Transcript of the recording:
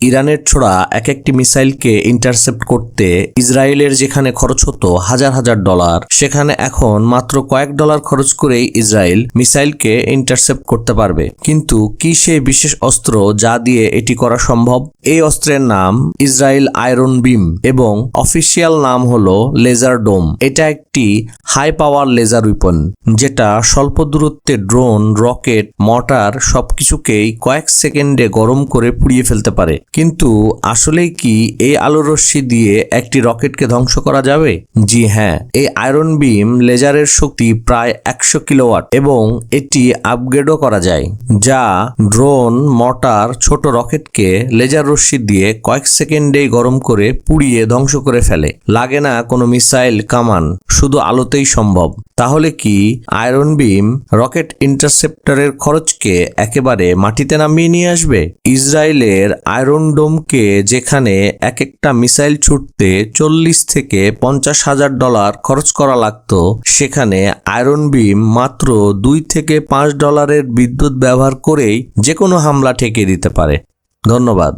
ইরানের ছোড়া এক একটি মিসাইলকে ইন্টারসেপ্ট করতে ইসরায়েলের যেখানে খরচ হতো হাজার হাজার ডলার, সেখানে এখন মাত্র কয়েক ডলার খরচ করেই ইসরায়েল মিসাইলকে ইন্টারসেপ্ট করতে পারবে। কিন্তু কি সেই বিশেষ অস্ত্র যা দিয়ে এটি করা সম্ভব? এই অস্ত্রের নাম ইসরায়েল আয়রন বিম এবং অফিসিয়াল নাম হলো লেজার ডোম। এটা একটি হাই পাওয়ার লেজার উইপন, যেটা স্বল্প দূরত্বে ড্রোন, রকেট মটার সবকিছুকেই কয়েক সেকেন্ডে গরম করে পুড়িয়ে ফেলতে পারে। কিন্তু আসলেই কি এই আলো রশ্মি দিয়ে একটি রকেটকে ধ্বংস করা যাবে? জি হ্যাঁ এই আয়রন বিম লেজারের শক্তি প্রায় একশো কিলোওয়াট এবং এটি আপগ্রেডও করা যায়, যা ড্রোন মটার ছোট রকেটকে লেজার রশ্মি দিয়ে কয়েক সেকেন্ডেই গরম করে পুড়িয়ে ধ্বংস করে ফেলে। লাগে না কোনো মিসাইল, কামান, শুধু আলোতেই সম্ভব। তাহলে কি আয়রন বিম রকেট ইন্টারসেপ্টরের খরচকে একেবারে মাটিতে নামিয়ে নিয়ে আসবে? ইসরায়েলের আয়রন ডোমকে যেখানে এক একটা মিসাইল ছুটতে চল্লিশ থেকে পঞ্চাশ হাজার ডলার খরচ করা লাগতো, সেখানে আয়রন বিম মাত্র দুই থেকে পাঁচ ডলারের বিদ্যুৎ ব্যবহার করেই যে কোনো হামলা ঠেকিয়ে দিতে পারে। ধন্যবাদ।